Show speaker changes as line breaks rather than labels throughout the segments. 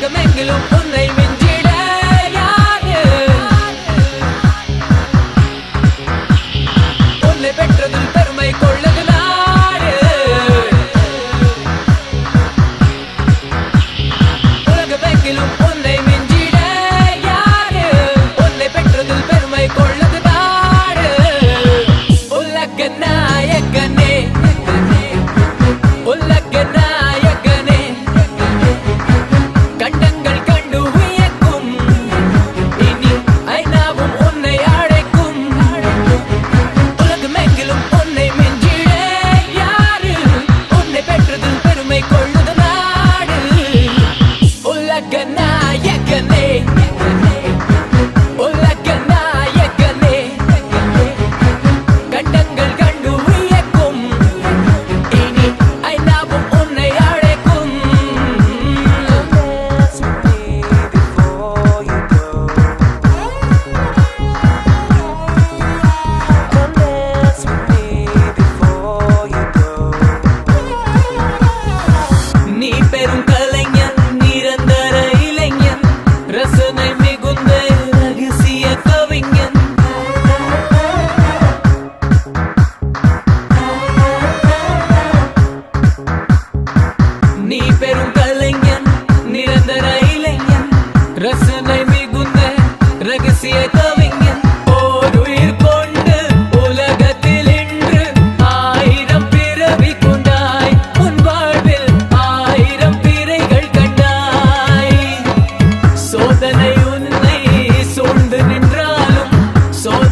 like a Mengelow.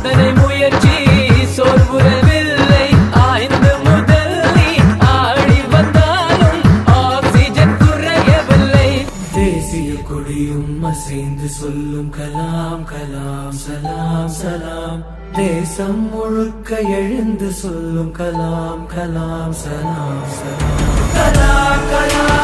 சாதனை முயற்சி சொல்புறவில்லை ஆய்ந்து முதல் நீ ஆடி வந்தாலும் ஆக்சிஜன் குறையவில்லை.
தேசிய கொடியும் அசைந்து சொல்லும் கலாம் கலாம் சலாம் சலாம். தேசம் முழுக்க எழுந்து சொல்லும் கலாம் கலாம் சலாம் சலாம். கலா கலா.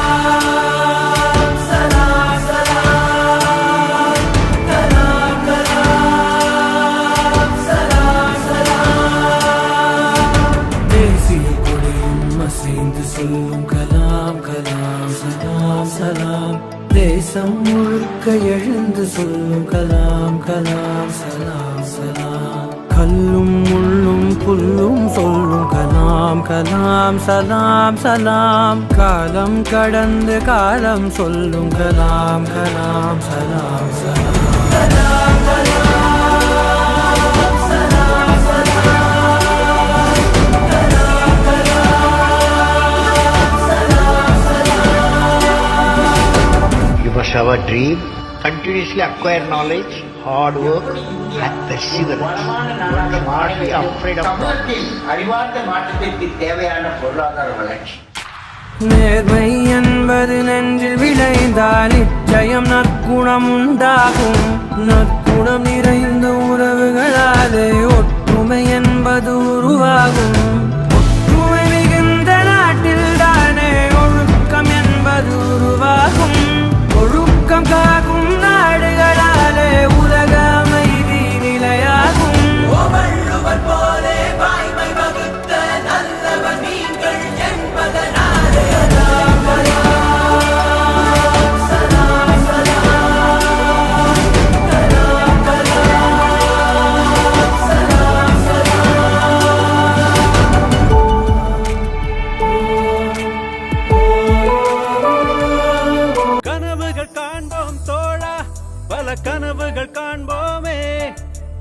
அசைந்து கலாம் கலாம் சலாம் சலாம். தேசம் முழுக்க எழுந்து சொல்லும் கலாம் கலாம் சலாம் சலாம். கல்லும் முள்ளும் புல்லும் சொல்லும் கலாம் கலாம் சலாம் சலாம். காலம் கடந்து காலம் சொல்லும் கலாம் கலாம் சலாம் சலாம்.
Have a dream, continuously acquire knowledge, hard work, and perseverance. Not be afraid of.
சமூகத்தில் அறிவார்ந்த மாற்றத்திற்கு தேவையான பொருளாதார வளர்ச்சி
நேர்மை என்பது நெஞ்சில் விளைந்தால் நிச்சயம் நற்குணம் உண்டாகும் நற்குணம் நிறைந்த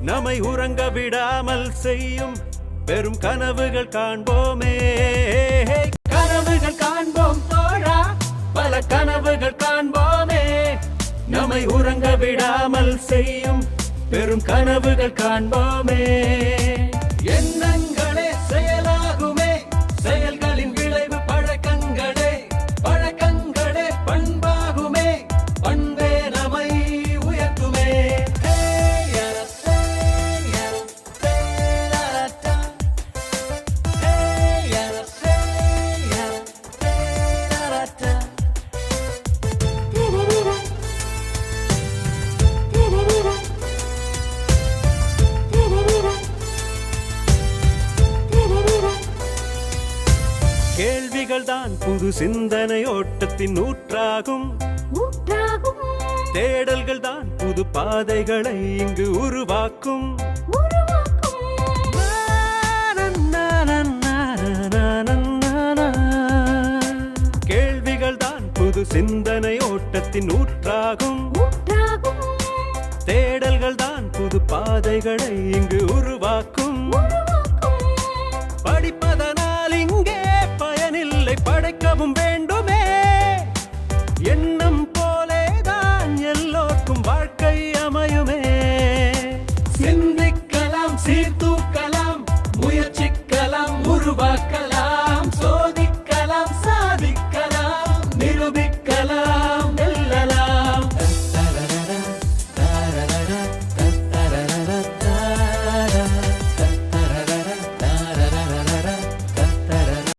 நம்மை உறங்க விடாமல் செய்யும் பெரும் கனவுகள் காண்போமே. கனவுகள் காண்போம் தோழா பல கனவுகள் காண்போமே. நம்மை உறங்க விடாமல் செய்யும் பெரும் கனவுகள் காண்போமே. புது சிந்தனை ஓட்டத்தின் ஊற்றாகும்.
ஊற்றாகும்.
தேடல்கள் தான் புது பாதைகளை இங்கு உருவாக்கும். கேள்விகள் தான் புது சிந்தனை ஓட்டத்தின் ஊற்றாகும். தேடல்கள் தான் புது பாதைகளை இங்கு உருவாக்கும்.